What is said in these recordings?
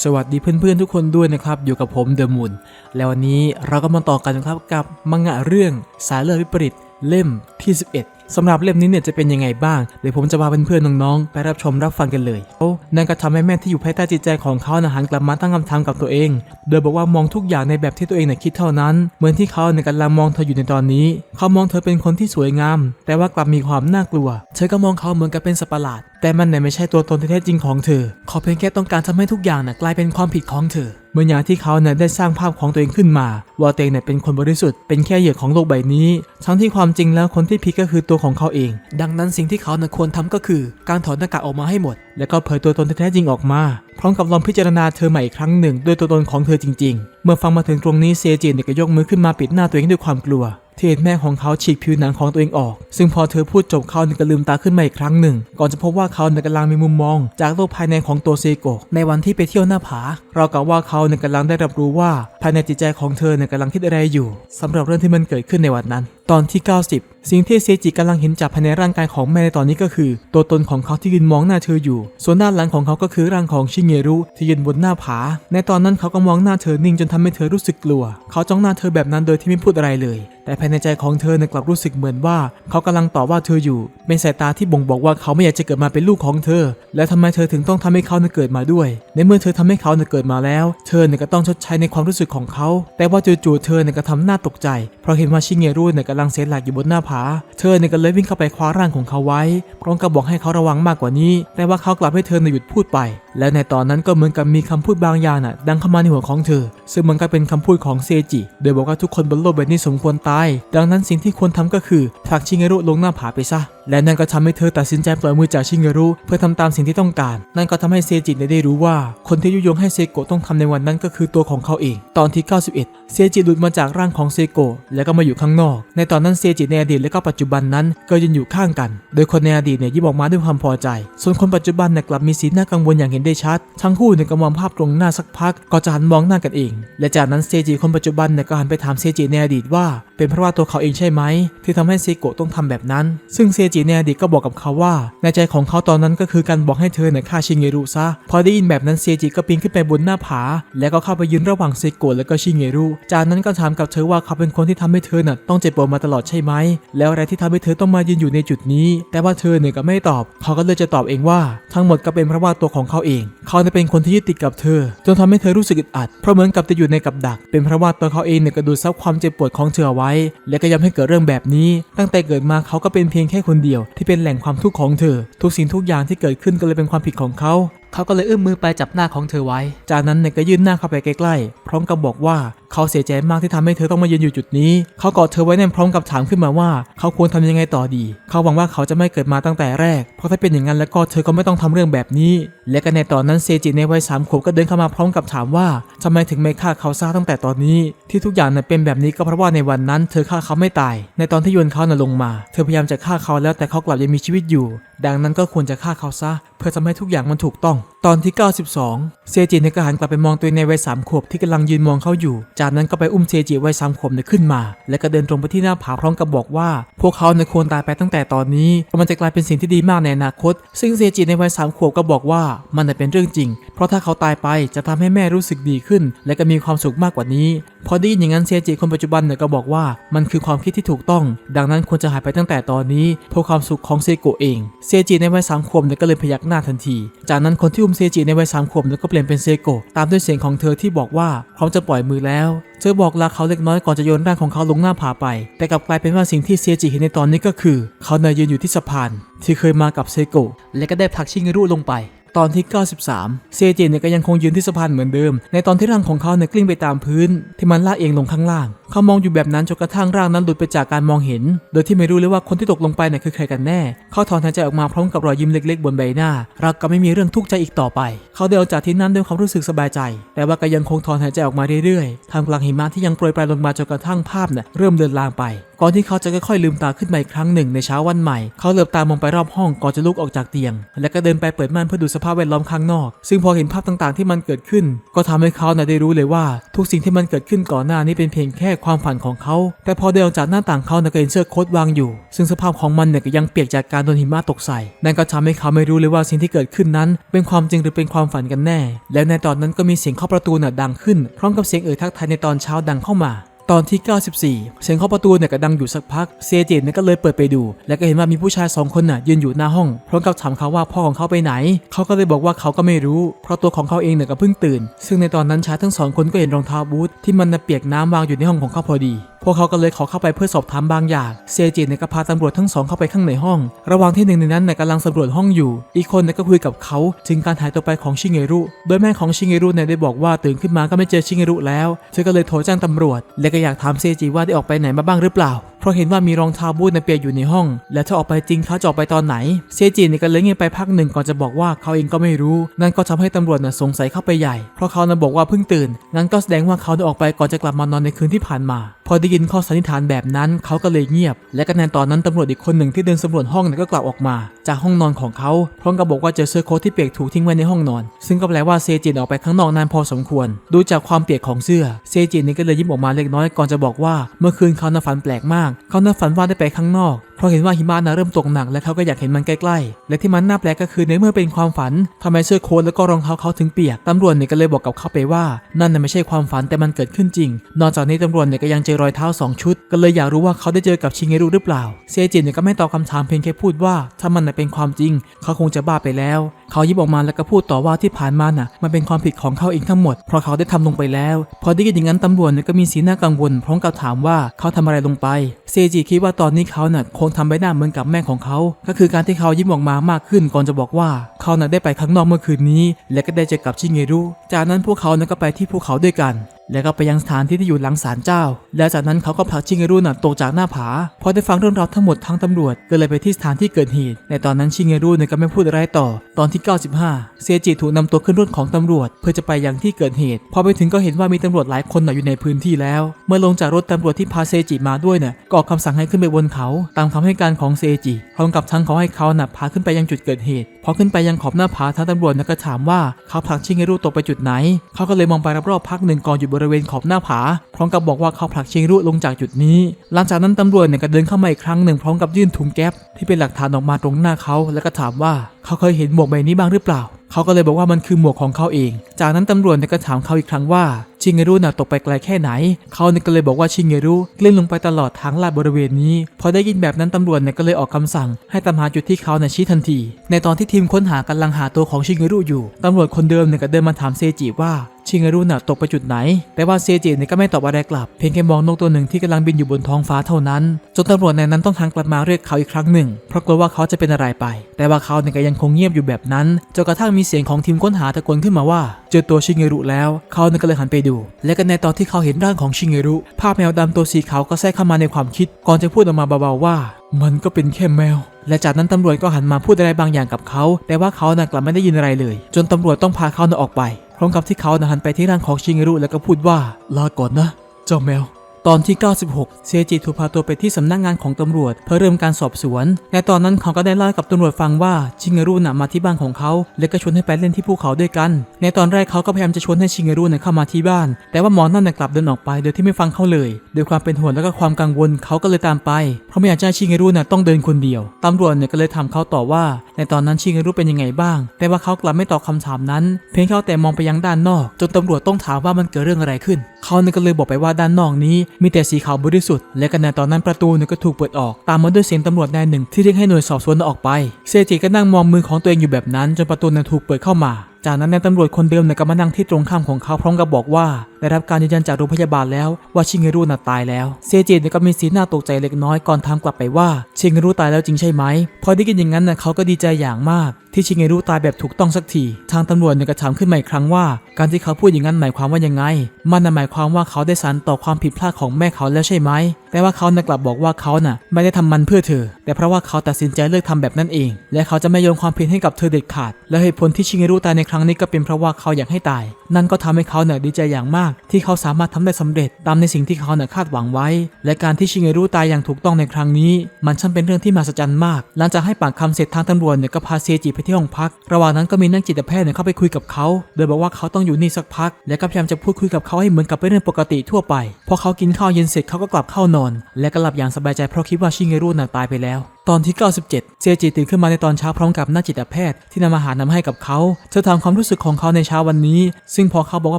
สวัสดีเพื่อนๆทุกคนด้วยนะครับ อยู่กับผมเดอะมุนแล้ววันนี้เราก็มาต่อกันนะครับกับมังงะเรื่องสายเลือดวิปริตเล่มที่ 11 สำหรับเล่มนี้เนี่ยจะเป็นยังไงบ้างเดี๋ยวผมจะพาเพื่อนๆน้องๆไปรับชมรับฟังกันเลยโอ้นั่นก็ทำให้แม่ที่อยู่ภายใต้จิตใจของเขานะหันกลับมาตั้งคำถามกับตัวเอง โดยบอกว่ามองทุกอย่างในแบบที่ตัวเองเนี่ยคิดเท่านั้น เหมือนที่เขาเนี่ยกำลังมองเธออยู่ในตอนนี้ เขามองเธอเป็นคนที่สวยงาม แต่ว่ากลับมีความน่ากลัว เธอก็มองเขาเหมือนกับเป็นสัตว์ประหลาด แต่มันเนี่ยไม่ใช่ตัวตนที่แท้จริงของเธอ เขาเพียงแค่ต้องการทำให้ทุกอย่างน่ะกลายเป็นความผิดของเธอเมื่ออย่างที่เขาเนี่ยได้สร้างภาพของตัวเองขึ้นมา ว่าตัวเองเนี่ยเป็นคนบริสุทธิ์เป็นแค่เหยื่อของโลกใบนี้ ทั้งที่ความจริงแล้วคนที่ผิดก็คือตัวของเขาเอง ดังนั้นสิ่งที่เขาควรทำก็คือ การถอดหน้ากากออกมาให้หมด แล้วก็เผยตัวตนแท้จริงออกมา พร้อมกับลองพิจารณาเธอใหม่อีกครั้งหนึ่งด้วยตัวตนของเธอจริง ๆ เมื่อฟังมาถึงตรงนี้เซจินก็ยกมือขึ้นมาปิดหน้าตัวเองด้วยความกลัวที่เห็นแม่ของเขาฉีกผิวหนังของตัวเองออก ซึ่งพอเธอพูดจบเขาเนี่ยก็ลืมตาขึ้นมาอีกครั้งหนึ่ง ก่อนจะพบว่าเขาเนี่ยกำลังมีมุมมอง จากโลกภายในของตัวเซโกในวันที่ไปเที่ยวหน้าผา เรากับว่าเขาเนี่ยกำลังได้รับรู้ว่า ภายในจิตใจของเธอเนี่ยกำลังคิดอะไรอยู่สำหรับเรื่องที่มันเกิดขึ้นในวันนั้นตอนที่ 90 สิ่งที่เซจิกำลังเห็นจากภายในร่างกายของแม่ในตอนนี้ก็คือ ตัวตนของเขาที่ยืนมองหน้าเธออยู่ ส่วนด้านหลังของเขาก็คือร่างของชิเงรุที่ยืนบนหน้าผา ในตอนนั้นเขาก็มองหน้าเธอนิ่งจนทำให้เธอรู้สึกกลัว เขาจ้องหน้าเธอแบบนั้นโดยที่ไม่พูดอะไรเลย แต่ภายในใจของเธอเนี่ยกลับรู้สึกเหมือนว่า เขากำลังต่อว่าเธออยู่เป็นสายตาที่บ่งบอกว่าเขาไม่อยากจะเกิดมาเป็นลูกของเธอ แล้วทำไมเธอถึงต้องทำให้เขาเนี่ยเกิดมาด้วย ในเมื่อเธอทำให้เขาเนี่ยเกิดมาแล้ว เธอเนี่ยก็ต้องชดใช้ในความรู้สึกของเขา แต่ว่าจู่ๆเธอเนี่ยก็ทำหน้าตกใจ เพราะเห็นว่าชิเงรุเนี่ยกำลังเสียหลักอยู่บนหน้าผา เธอเนี่ยก็เลยวิ่งเข้าไปคว้าร่างของเขาไว้พร้อมกับบอกให้เขาระวังมากกว่านี้ แต่ว่าเขากลับให้เธอเนี่ยหยุดพูดไปและในตอนนั้นก็เหมือนกับมีคำพูดบางอย่างน่ะ ดังเข้ามาในหัวของเธอ ซึ่งมันก็เป็นคำพูดของเซจิ โดยบอกว่าทุกคนบนโลกใบนี้สมควรตาย ดังนั้นสิ่งที่ควรทำก็คือผลักชิงเงรุลงหน้าผาไปซะ และนั่นก็ทำให้เธอตัดสินใจปล่อยมือจากชิงเงรุเพื่อทำตามสิ่งที่ต้องการ นั่นก็ทำให้เซจิได้รู้ว่า คนที่ยุยงให้เซโกะต้องทำในวันนั้นก็คือตัวของเขาเอง ตอนที่ 91 เซจิหลุดมาจากร่างของเซโกะแล้วก็มาอยู่ข้างนอก ในตอนนั้นเซจิในอดีตและก็ปัจจุบันนั้นก็ยืนอยู่ข้างกัน โดยคนในอดีตเนี่ยยิ้มออกมาด้วยความพอใจ ส่วนคนปัจจุบันเนี่ยกลับมีสีหน้ากังวลอย่างเห็นได้ชัด ทั้งคู่เนี่ยก็มองภาพตรงหน้าสักพัก ก็จะหันมองหน้ากันเอง และจากนั้นเซจิคนปัจจุบันเนี่ยก็หันไปถามเซจิในอดีตว่า เป็นเพราะว่าตัวเขาเองใช่ไหม ที่ทำให้เซโกะต้องทำแบบนั้น ซึ่งเซจิในอดีตก็บอกกับเขาว่า ในใจของเขาตอนนั้นก็คือการบอกให้เธอเนี่ยฆ่าชิเงรุซะ พอได้ยินแบบนั้นเซจิก็ปีนขึ้นไปบนหน้าผา แล้วก็เข้าไปยืนระหว่างเซโกะและก็ชิเงรุ จากนั้นก็ถามกับเธอว่าเขาเป็นคนที่ทำให้เธอน่ะต้องเจ็บปวดมาตลอดใช่ไหม แล้วอะไรที่ทำให้เธอต้องมายืนอยู่ในจุดนี้ แต่ว่าเธอเนี่ยก็ไม่ตอบ เขาก็เลยจะตอบเองว่า ทั้งหมดก็เป็นเพราะว่าตัวของเขาเอง เขาเนี่ยเป็นคนที่ยึดติดกับเธอ จนทำให้เธอรู้สึกอึดอัด เพราะเหมือนกับจะอยู่ในกับดัก เป็นเพราะว่าตัวเขาเองเนี่ยก็ดูดซับความเจ็บปวดของเธอไว้และก็ย้ำให้เกิดเรื่องแบบนี้ ตั้งแต่เกิดมาเขาก็เป็นเพียงแค่คนเดียว ที่เป็นแหล่งความทุกข์ของเธอ ทุกสิ่งทุกอย่างที่เกิดขึ้นก็เลยเป็นความผิดของเขา เขาก็เลยเอื้อมมือไปจับหน้าของเธอไว้ จากนั้นเนี่ยก็ยื่นหน้าเข้าไปใกล้ๆ พร้อมกับบอกว่าเขาเสียใจมากที่ทำให้เธอต้องมายืนอยู่จุดนี้ เขากอดเธอไว้แน่นพร้อมกับถามขึ้นมาว่า เขาควรทำยังไงต่อดี เขาหวังว่าเขาจะไม่เกิดมาตั้งแต่แรก เพราะถ้าเป็นอย่างนั้นแล้วก็เธอก็ไม่ต้องทำเรื่องแบบนี้ และก็ในตอนนั้นเซจิในวัยสามขวบก็เดินเข้ามาพร้อมกับถามว่าทำไมถึงไม่ฆ่าเขาซะตั้งแต่ตอนนี้ ที่ทุกอย่างน่ะเป็นแบบนี้ก็เพราะว่าในวันนั้น เธอฆ่าเขาไม่ตาย ในตอนที่โยนเขาน่ะลงมา เธอพยายามจะฆ่าเขาแล้วแต่เขากลับยังมีชีวิตอยู่ ดังนั้นก็ควรจะฆ่าเขาซะ เพื่อทำให้ทุกอย่างมันถูกต้อง ตอนที่ 92 เซจิในกระหันกลับไปมองตัวเองในวัยสามขวบที่กำลังยืนมองเขาอยู่ จากนั้นก็ไปอุ้มเซจิวัยสามขวบเนี่ยขึ้นมา และก็เดินตรงไปที่หน้าผาพร้อมกับบอกว่า พวกเขาเนี่ยควรตายไปตั้งแต่ตอนนี้เพราะมันจะกลายเป็นสิ่งที่ดีมากในอนาคต ซึ่งเซจิในวัยสามขวบก็บอกว่ามันเป็นเรื่องจริง เพราะถ้าเขาตายไปจะทำให้แม่รู้สึกดีขึ้น และก็มีความสุขมากกว่านี้ พอได้ยินอย่างนั้นเซจิคนปัจจุบันเนี่ยก็บอกว่ามันคือความคิดที่ถูกต้อง ดังนั้นควรจะหายไปตั้งแต่ตอนนี้เพื่อความสุขของเซโกเอง เซจิในวัยสามขวบเนี่ยก็เลยพยักหน้าทันที จากนั้นคนที่อุ้มเซจิในวัยสามขวบแล้วก็เปลี่ยนเป็นเซโกะตามด้วยเสียงของเธอที่บอกว่าพร้อมจะปล่อยมือแล้ว เธอบอกลาเขาเล็กน้อยก่อนจะโยนร่างของเขาลงหน้าผาไป แต่กลับกลายเป็นว่าสิ่งที่เซจิเห็นในตอนนี้ก็คือ เขาเนยยืนอยู่ที่สะพาน ที่เคยมากับเซโกะและก็ได้ผลักชิงรุลงไป ตอนที่ 93 เซจิเนี่ยก็ยังคงยืนที่สะพานเหมือนเดิม ในตอนที่ร่างของเขาเนี่ยกลิ้งไปตามพื้น ที่มันลากเองลงข้างล่าง เขามองอยู่แบบนั้นจนกระทั่งร่างนั้นหลุดไปจากการมองเห็น โดยที่ไม่รู้เลยว่าคนที่ตกลงไปเนี่ยคือใครกันแน่ เขาถอนหายใจออกมาพร้อมกับรอยยิ้มเล็ก ๆ บนใบหน้าราก็ไม่มีเรื่องทุกข์ใจอีกต่อไป เขาเดินออกจากที่นั่นด้วยความรู้สึกสบายใจ แต่ว่าก็ยังคงถอนหายใจออกมาเรื่อยๆทำกลางหิมะที่ยังโปรยปลายลงมาจนกระทั่งภาพเนี่ยเริ่มเลือนลางไป ก่อนที่เขาจะค่อยๆลืมตาขึ้นมาอีกครั้งหนึ่งในเช้าวันใหม่ เขาเหลือบตามองไปรอบห้องก่อนจะลุกออกจากเตียง และก็เดินไปเปิดม่านเพื่อดูสภาพแวดล้อมข้างนอก ซึ่งพอเห็นภาพต่างๆที่มันเกิดขึ้น ก็ทำให้เขาน่ะได้รู้เลยว่า ทุกสิ่งที่มันเกิดขึ้นก่อนหน้านี้เป็นเพียงแค่ความฝันของเขา แต่พอเดินออกจากหน้าต่างเขาน่ะก็เห็นเสื้อโค้ทวางอยู่ ซึ่งสภาพของมันเนี่ยก็ยังเปียกจากการโดนหิมะตกใส่นั่นก็ทำให้เขาไม่รู้เลยว่าสิ่งที่เกิดขึ้นนั้น เป็นความจริงหรือเป็นความฝันกันแน่ แล้วในตอนนั้นก็มีเสียงเคาะประตูน่ะดังขึ้นพร้อมกับเสียงเอ่ยทักทายในตอนเช้าดังเข้ามา ตอนที่ 94 เสียงเคาะประตูเนี่ยก็ดังอยู่สักพัก เซเจนเนี่ยก็เลยเปิดไปดู แล้วก็เห็นว่ามีผู้ชายสองคนน่ะยืนอยู่หน้าห้อง พร้อมกับถามเขาว่าพ่อของเขาไปไหน เขาก็เลยบอกว่าเขาก็ไม่รู้ เพราะตัวของเขาเองเนี่ยก็เพิ่งตื่น ซึ่งในตอนนั้นชายทั้งสองคนก็เห็นรองเท้าบูทที่มันเปียกน้ำวางอยู่ในห้องของเขาพอดี พวกเขาก็เลยขอเข้าไปเพื่อสอบถามบางอย่างเซจิเนี่ยก็พาตำรวจทั้งสองเข้าไปข้างในห้อง ระหว่างที่หนึ่งในนั้นเนี่ยกำลังสำรวจห้องอยู่ อีกคนเนี่ยก็คุยกับเขาถึงการหายตัวไปของชิเงรุ โดยแม่ของชิเงรุเนี่ยได้บอกว่าตื่นขึ้นมาก็ไม่เจอชิเงรุแล้ว เธอก็เลยโทรแจ้งตำรวจ และก็อยากถามเซจิว่าได้ออกไปไหนมาบ้างหรือเปล่า เพราะเห็นว่ามีรองเท้าบูทในยเปียกอยู่ในห้อง และถ้าออกไปจริงเขาจะออกไปตอนไหน เซจิเนี่ยก็เลยเงียบไปพักหนึ่งก่อนจะบอกว่าเขาเองก็ไม่รู้ นั่นก็ทำให้ตำรวจน่ะสงสัยเข้าไปใหญ่ เพราะเขาน่ะบอกว่าเพิ่งตื่น งั้นก็แสดงว่าเขาได้ออกไปก่อนจะกลับมานอนในคืนที่ผ่านมา พอได้ยินข้อสันนิษฐานแบบนั้นเขาก็เลยเงียบ และก็ในตอนนั้นตำรวจอีกคนหนึ่งที่เดินสำรวจห้องนั้นก็กลับออกมา จากห้องนอนของเขาพร้อมกับบอกว่าเจอเสื้อโค้ทที่เปียกถูกทิ้งไว้ในห้องนอน ซึ่งก็แปลว่าเซจินออกไปข้างนอกนานพอสมควร ดูจากความเปียกของเสื้อเซจินนี่ก็เลยยิ้มออกมาเล็กน้อยก่อนจะบอกว่า เมื่อคืนเขานฝันแปลกมาก เขานฝันว่าได้ไปข้างนอก ราะเห็นว่าหิมะน่ะเริ่มตกหนักและเขาก็อยากเห็นมันใกล้ๆ และที่มันน่าแปลกก็คือในเมื่อเป็นความฝันทำไมเสื้อโค้ทแล้วก็รองเท้าเขาถึงเปียกตำรวจเนี่ยก็เลยบอกกับเขาไปว่า นั่นน่ะไม่ใช่ความฝันแต่มันเกิดขึ้นจริง นอกจากนี้ตำรวจเนี่ยก็ยังเจอรอยเท้าสองชุด ก็เลยอยากรู้ว่าเขาได้เจอกับชิงเงรุหรือเปล่า เซจินเนี่ยก็ไม่ตอบคำถามเพียงแค่พูดว่า ถ้ามันน่ะเป็นความจริง เขาคงจะบ้าไปแล้ว เขายิบออกมาแล้วก็พูดต่อว่าที่ผ่านมาน่ะ มันเป็นความผิดของเขาเองทั้งหมด เพราะเขาได้ทำลงไปแล้ว พอได้ยินอย่างนั้นตำรวจเนี่ยก็มีสีหน้ากังวลพร้อมกับถามว่าเขาทำอะไรลงไป เซจิคิดว่าตอนนี้เขาน่ะคงทำใบหน้าเหมือนกับแม่ของเขา ก็คือการที่เขายิ้มออกมามากขึ้นก่อนจะบอกว่าเขานั้นได้ไปข้างนอกเมื่อคืนนี้ และก็ได้เจอกับชิเงรุ จากนั้นพวกเขานั้นก็ไปที่ภูเขาด้วยกัน แล้วก็ไปยังสถานที่ที่อยู่หลังศาลเจ้า แล้วจากนั้นเขาก็ผลักชิงเงรุน่ะตกจากหน้าผา พอได้ฟังเรื่องราวทั้งหมดทั้งตำรวจก็เลยไปที่สถานที่เกิดเหตุ ในตอนนั้นชิงเงรุเนี่ยก็ไม่พูดอะไรต่อ ตอนที่ 95 เซจิถูกนำตัวขึ้นรถของตำรวจ เพื่อจะไปยังที่เกิดเหตุ พอไปถึงก็เห็นว่ามีตำรวจหลายคนน่ะอยู่ในพื้นที่แล้ว เมื่อลงจากรถตำรวจที่พาเซจิมาด้วยน่ะก็ออกคำสั่งให้ขึ้นไปบนเขา ตามคำให้การของเซจิพร้อมกับทั้งขอให้เขาน่ะพาขึ้นไปยังจุดเกิดเหตุ พอขึ้นไปยังขอบหน้าผาทางตำรวจน่ะก็ถามว่าเขาผลักชิเงรุตกไปจุดไหน เขาก็เลยมองไปรอบๆพักหนึ่งก่อนอยู่บริเวณขอบหน้าผา พร้อมกับบอกว่าเขาผลักชิงรุลงจากจุดนี้ หลังจากนั้นตำรวจเนี่ยก็เดินเข้ามาอีกครั้งหนึ่งพร้อมกับยื่นถุงแก๊ปที่เป็นหลักฐานออกมาตรงหน้าเขา แล้วก็ถามว่าเขาเคยเห็นหมวกใบนี้บ้างหรือเปล่า เขาก็เลยบอกว่ามันคือหมวกของเขาเอง จากนั้นตำรวจก็ถามเขาอีกครั้งว่าชิงเงรุน่ะตกไปไกลแค่ไหน เขาเนี่ยก็เลยบอกว่าชิงเงรุกลิ้งลงไปตลอดทางลาดบริเวณนี้ พอได้ยินแบบนั้นตำรวจเนี่ยก็เลยออกคำสั่ง ให้ตามหาจุดที่เขาเนี่ยชี้ทันที ในตอนที่ทีมค้นหากำลังหาตัวของชิงเงรุอยู่ตำรวจคนเดิมเนี่ยก็เดินมาถามเซจิว่าชิเงรุน่ะตกไปจุดไหน แต่ว่าเซจิเนี่ยก็ไม่ตอบอะไรกลับ เพียงแค่มองนกตัวหนึ่งที่กำลังบินอยู่บนท้องฟ้าเท่านั้น จนตำรวจในนั้นต้องหันกลับมาเรียกเขาอีกครั้งหนึ่ง เพราะกลัวว่าเขาจะเป็นอะไรไป แต่ว่าเขาเนี่ยก็ยังคงเงียบอยู่แบบนั้น จนกระทั่งมีเสียงของทีมค้นหาตะโกนขึ้นมาว่า เจอตัวชิเงรุแล้ว เขาเนี่ยก็เลยหันไปดู และก็ในตอนที่เขาเห็นร่างของชิเงรุ ภาพแมวดำตัวสีขาวก็แทรกเข้ามาในความคิด ก่อนจะพูดออกมาเบาๆว่า มันก็เป็นแค่แมวและจากนั้นตำรวจก็หันมาพูดอะไรบางอย่างกับเขา แต่ว่าเขาน่ะกลับไม่ได้ยินอะไรเลย จนตำรวจต้องพาเขาน่ะออกไป พร้อมกับที่เขานะหันไปที่ร่างของชิเงรุแล้วก็พูดว่าลาก่อนนะ เจ้าแมว ตอนที่ 96 เซจิถูกพาตัวไปที่สำนักงานของตำรวจ เพื่อเริ่มการสอบสวน ในตอนนั้นเขาก็ได้เล่ากับตำรวจฟังว่าชิเงรุน่ะมาที่บ้านของเขา และก็ชวนให้ไปเล่นที่ภูเขาด้วยกัน ในตอนแรกเขาก็พยายามจะชวนให้ชิเงรุน่ะเข้ามาที่บ้าน แต่ว่าหมอนั่นน่ะกลับเดินออกไปโดยที่ไม่ฟังเขาเลยด้วยความเป็นห่วงและก็ความกังวลเขาก็เลยตามไป เพราะไม่อยากจะให้ชิเงรุน่ะต้องเดินคนเดียวตำรวจเนี่ยก็เลยถามเขาต่อว่า ในตอนนั้นชิเงรุเป็นยังไงบ้าง แต่ว่าเขากลับไม่ตอบคำถามนั้น เพียงเขาแต่มองไปยังด้านนอก จนตำรวจต้องถามว่ามันเกิดเรื่องอะไรขึ้น เขาเนี่ยก็เลยบอกไปว่าด้านนอกนี้มีแต่สีขาวบริสุทธิ์และขณะตอนนั้นประตูเนี่ยก็ถูกเปิดออก ตามมาด้วยเสียงตำรวจนายหนึ่งที่เรียกให้หน่วยสอบสวนออกไป เซจิก็นั่งมองมือของตัวเองอยู่แบบนั้นจนประตูนั้นถูกเปิดเข้ามา จากนั้นนายตำรวจคนเดิมเนี่ยก็มานั่งที่ตรงข้ามของเขาพร้อมกับบอกว่า ได้รับการยืนยันจากโรงพยาบาลแล้วว่าชิเงรุน่ะตายแล้ว เซจิเนี่ยก็มีสีหน้าตกใจเล็กน้อยก่อนถามกลับไปว่าชิเงรุตายแล้วจริงใช่ไหมพอได้ยินอย่างนั้นน่ะเขาก็ดีใจอย่างมาก ที่ชิเงรุตายแบบถูกต้องสักทีทางตำรวจเนี่ยก็ถามขึ้นมาอีกครั้งว่า การที่เขาพูดอย่างนั้นหมายความว่ายังไง มันน่ะหมายความว่าเขาได้สานต่อความผิดพลาดของแม่เขาแล้วใช่ไหมแต่ว่าเขาน่ะกลับบอกว่าเขาน่ะ ไม่ได้ทำมันเพื่อเธอ แต่เพราะว่าเขาตัดสินใจเลิกทำแบบนั้นเอง และเขาจะไม่โยนความผิดให้กับเธอเด็ดขาด และเหตุผลที่ชิเงรุตายในครั้งนี้ก็เป็นเพราะว่าเขาอยากให้ตาย นั่นก็ทำให้เขาเนี่ยดีใจอย่างมาก ที่เขาสามารถทำได้สำเร็จตามในสิ่งที่เขาเนี่ยคาดหวังไว้ และการที่ชิเงรุตายอย่างถูกต้องในครั้งนี้ มันช่างเป็นเรื่องที่มหัศจรรย์มาก หลังจากให้ปากคำเสร็จทางตำรวจเนี่ยก็พาเซจิไปที่ห้องพัก ระหว่างนั้นก็มีนักจิตแพทย์เนี่ยเข้าไปคุยกับเขา โดยบอกว่าเขาต้องอยู่นี่สักพัก และก็พยายามจะพูดคุยกับเขาให้เหมือนกับเป็นเรื่องปกติทั่วไป พอเขากินข้าวเย็นเสร็จเขาก็กลับเข้านอน และก็หลับอย่างสบายใจเพราะคิดว่าชิเงรุน่ะตายไปแล้ว ตอนที่ 97 เซจิตื่นขึ้นมาในตอนเช้าพร้อมกับนักจิตแพทย์ที่นำอาหารนำให้กับเขา เธอถามความรู้สึกของเขาในเช้าวันนี้ ซึ่งพอเขาบอกว่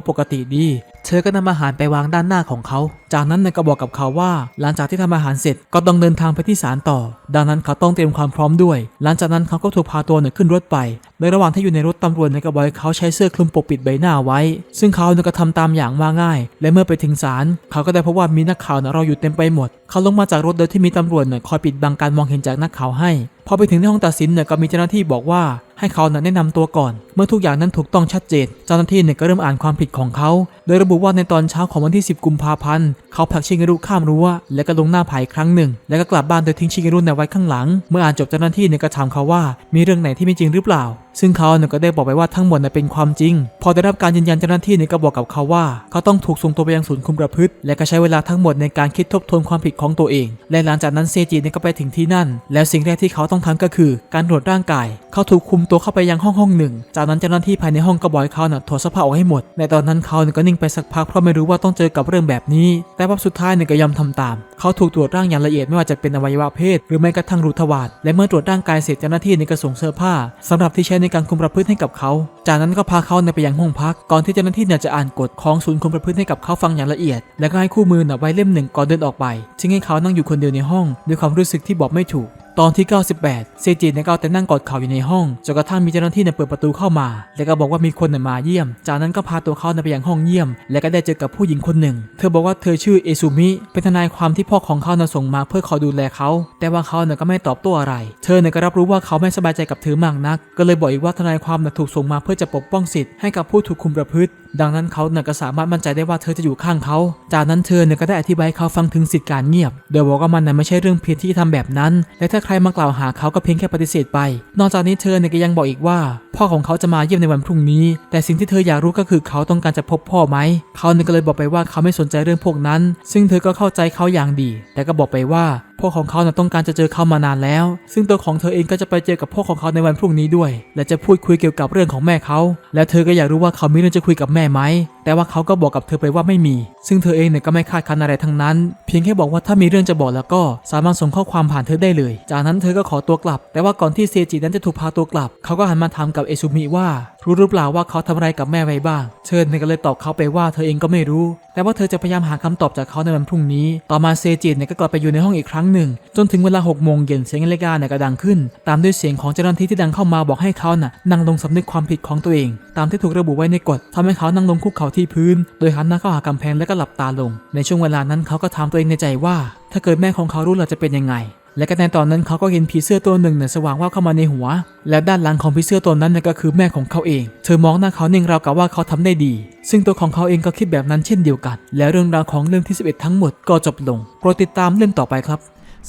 าปกติดี เธอก็นำอาหารไปวางด้านหน้าของเขา จากนั้นนายก็บอกกับเขาว่า หลังจากที่ทำอาหารเสร็จก็ต้องเดินทางไปที่ศาลต่อ ดังนั้นเขาต้องเตรียมความพร้อมด้วย หลังจากนั้นเขาก็ถูกพาตัวเนี่ยขึ้นรถไป ในระหว่างที่อยู่ในรถตำรวจนายก็บอกเขาใช้เสื้อคลุมปกปิดใบหน้าไว้ ซึ่งเขาเนี่ยก็ทำตามอย่างว่าง่าย และเมื่อไปถึงศาลเขาก็ได้พบว่ามีนักข่าวนี่ยรออยู่เต็มไปหมด เขาลงมาจากรถโดยที่มีตำรวจเนี่ยคอยปิดบังการมองเห็นจากากนักข่าวให้พอไปถึงที่ห้องตัดสินเนี่ยก็มีเจ้าหน้าที่บอกว่าให้เขาน่ะแนะนำตัวก่อน เมื่อทุกอย่างนั้นถูกต้องชัดเจน เจ้าหน้าที่เนี่ยก็เริ่มอ่านความผิดของเขา โดยระบุว่าในตอนเช้าของวันที่ 10 กุมภาพันธ์ เขาผลักชิเงรุข้ามรั้วและก็ลงหน้าผาอีกครั้งหนึ่ง แล้วก็กลับบ้านโดยทิ้งชิเงรุเนี่ยไว้ข้างหลัง เมื่ออ่านจบเจ้าหน้าที่เนี่ยก็ถามเขาว่า มีเรื่องไหนที่ไม่จริงหรือเปล่า ซึ่งเขาเนี่ยก็ได้บอกไปว่าทั้งหมดน่ะเป็นความจริง พอได้รับการยืนยันเจ้าหน้าที่เนี่ยก็บอกกับเขาว่า เขาต้องถูกส่งตัวไปยังศูนย์คุมประพฤติ และก็ใช้เวลาทั้งหมดในการคิดทบทวนความผิดของตัวเอง และหลังจากนั้นเซจิเนี่ยก็ไปถึงที่นั่น แล้วสิ่งแรกที่เขาต้องทำก็คือ การตรวจร่างกาย เขาถูกคุมตัวเข้าไปยังห้องห้องหนึ่ง จากนั้นเจ้าหน้าที่ภายในห้องก็บอกเขาน่ะถอดเสื้อผ้าออกให้หมด ในตอนนั้นเขาเนี่ยก็นิ่งไปสักพักเพราะไม่รู้ว่าต้องเจอกับเรื่องแบบนี้ แต่ว่าสุดท้ายเนี่ยก็ยอมทำตาม เขาถูกตรวจร่างอย่างละเอียดไม่ว่าจะเป็นอวัยวะเพศ หรือแม้กระทั่งรูทวาร และเมื่อตรวจร่างกายเสร็จเจ้าหน้าที่เนี่ยก็ส่งเสื้อผ้าสำหรับที่ใช้ในการคุมประพฤติให้กับเขา จากนั้นก็พาเขาเนี่ยไปยังห้องพัก ก่อนที่เจ้าหน้าที่เนี่ยจะอ่านกฎของศูนย์คุมประพฤติให้กับเขาฟังอย่างละเอียด แล้วก็ให้คู่มือน่ะไว้เล่มหนึ่งก่อนเดินออกไปทิ้งให้เขานั่งอยู่คนเดียวในห้องด้วยความรู้สึกที่บอกไม่ถูก ตอนที่ 98 เซจิเนี่ยก็เอาแต่นั่งกอดเข่าอยู่ในห้องจนกระทั่งมีเจ้าหน้าที่เนี่ยเปิดประตูเข้ามา แล้วก็บอกว่ามีคนเนี่ยมาเยี่ยม จากนั้นก็พาตัวเขาเนี่ยไปยังห้องเยี่ยม และก็ได้เจอกับผู้หญิงคนหนึ่ง เธอบอกว่าเธอชื่อเอซูมิเป็นทนายความที่พ่อของเขาเนี่ยส่งมาเพื่อคอยดูแลเขาแต่ว่าเขาเนี่ยก็ไม่ตอบโต้อะไร เธอเนี่ยก็รับรู้ว่าเขาไม่สบายใจกับเธอมากนัก ก็เลยบอกอีกว่าทนายความเนี่ยถูกส่งมาเพื่อจะปกป้องสิทธิ์ให้กับผู้ถูกคุมประพฤติ ดังนั้นเขาเนี่ยก็สามารถมั่นใจได้ว่าเธอจะอยู่ข้างเขา จากนั้นเธอเนี่ยก็ได้อธิบายให้เขาฟังถึงสิทธิการเงียบ โดยบอกว่ามันน่ะไม่ใช่เรื่องเพียงที่จะทำแบบนั้น และถ้าใครมากล่าวหาเขาก็เพียงแค่ปฏิเสธไป นอกจากนี้เธอเนี่ยก็ยังบอกอีกว่า พ่อของเขาจะมาเยี่ยมในวันพรุ่งนี้ แต่สิ่งที่เธออยากรู้ก็คือเขาต้องการจะพบพ่อไหม เขาเนี่ยก็เลยบอกไปว่าเขาไม่สนใจเรื่องพวกนั้น ซึ่งเธอก็เข้าใจเขาอย่างดี แต่ก็บอกไปว่าพ่อของเขาน่ะต้องการจะเจอเขามานานแล้ว ซึ่งตัวของเธอเองก็จะไปเจอกับพ่อของเขาในวันพรุ่งนี้ด้วย และจะพูดคุยเกี่ยวกับเรื่องของแม่เขา และเธอก็อยากรู้ว่าเขามีเรื่องจะคุยกับแม่ไหม แต่ว่าเขาก็บอกกับเธอไปว่าไม่มี ซึ่งเธอเองเนี่ยก็ไม่คาดคันอะไรทั้งนั้น เพียงแค่บอกว่าถ้ามีเรื่องจะบอกแล้วก็สามารถส่งข้อความผ่านเธอได้เลย จากนั้นเธอก็ขอตัวกลับ แต่ว่าก่อนที่เซจินั้นจะถูกพาตัวกลับ เขาก็หันมาถามกับเอซุมิว่ารู้หรือเปล่าว่าเขาทำอะไรกับแม่ไว้บ้าง เชิญเนี่ยก็เลยตอบเขาไปว่าเธอเองก็ไม่รู้ แต่ว่าเธอจะพยายามหาคำตอบจากเขาในวันพรุ่งนี้ ต่อมาเซจิเนี่ยก็กลับไปอยู่ในห้องอีกครั้งหนึ่ง จนถึงเวลา6โมงเย็นเสียงนาฬิกาเนี่ยก็ดังขึ้น ตามด้วยเสียงของเจ้าหน้าที่ที่ดังเข้ามาบอกให้เขาน่ะนั่งลงสำนึกความผิดของตัวเอง ตามที่ถูกระบุไว้ในกฎทำให้เขานั่งลงคุกเข่าที่พื้น โดยหันหน้าเข้าหากำแพงและก็หลับตาลง ในช่วงเวลานั้นเขาก็ถามตัวเองในใจว่า ถ้าเกิดแม่ของเขารู้เราจะเป็นยังไง และก็ในตอนนั้นเขาก็เห็นผีเสื้อตัวหนึ่งเนี่ยสว่างว่าเข้ามาในหัว และด้านหลังของผีเสื้อตัวนั้นเนี่ยก็คือแม่ของเขาเอง เธอมองหน้าเขาเน่งราวกับว่าเขาทำได้ดี ซึ่งตัวของเขาเองก็คิดแบบนั้นเช่นเดียวกัน และเรื่องราวของเรื่องที่ 11 ทั้งหมดก็จบลงโปรดติดตามเรื่องต่อไปครับ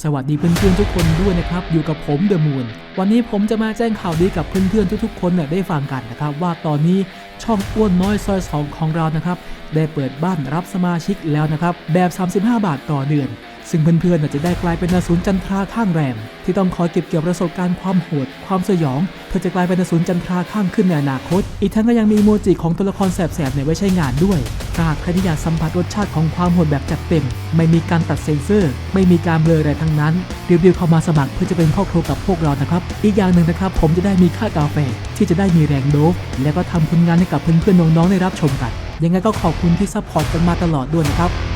สวัสดีเพื่อนๆทุกคนด้วยนะครับ อยู่กับผมเดอะมูนวันนี้ผมจะมาแจ้งข่าวดีกับเพื่อนๆทุกๆ คนเนี่ยได้ฟังกันนะครับ ว่าตอนนี้ช่องอ้วนน้อยซอยสองของเรานะครับ ได้เปิดบ้านรับสมาชิกแล้วนะครับ แบบ 35 บาทต่อเดือน ซึ่งเพื่อนๆจะได้กลายเป็นนสูนจันทราข้างแรม ที่ต้องคอยเก็บเกี่ยวประสบการณ์ความโหด ความสยอง เพื่อจะกลายเป็นนสูนจันทราข้างขึ้นในอนาคต อีกทั้งก็ยังมีโมจิของตัวละครแสบๆเนี่ยไว้ใช้งานด้วยถ้าหากใครที่อยากสัมผัสรสชาติของความโหดแบบจัดเต็ม ไม่มีการตัดเซ็นเซอร์ ไม่มีการเบลออะไรทั้งนั้นรีบๆเข้ามาสมัครเพื่อจะเป็นครอบครัวกับพวกเรานะครับ อีกอย่างหนึ่งนะครับ ผมจะได้มีค่ากาแฟ ที่จะได้มีแรงโดบและก็ทำผลงานให้กับเพื่อนๆน้องๆได้รับชมกันยังไงก็ขอบคุณที่ซัพพอร์ตกันมาตลอดด้วยนะครับ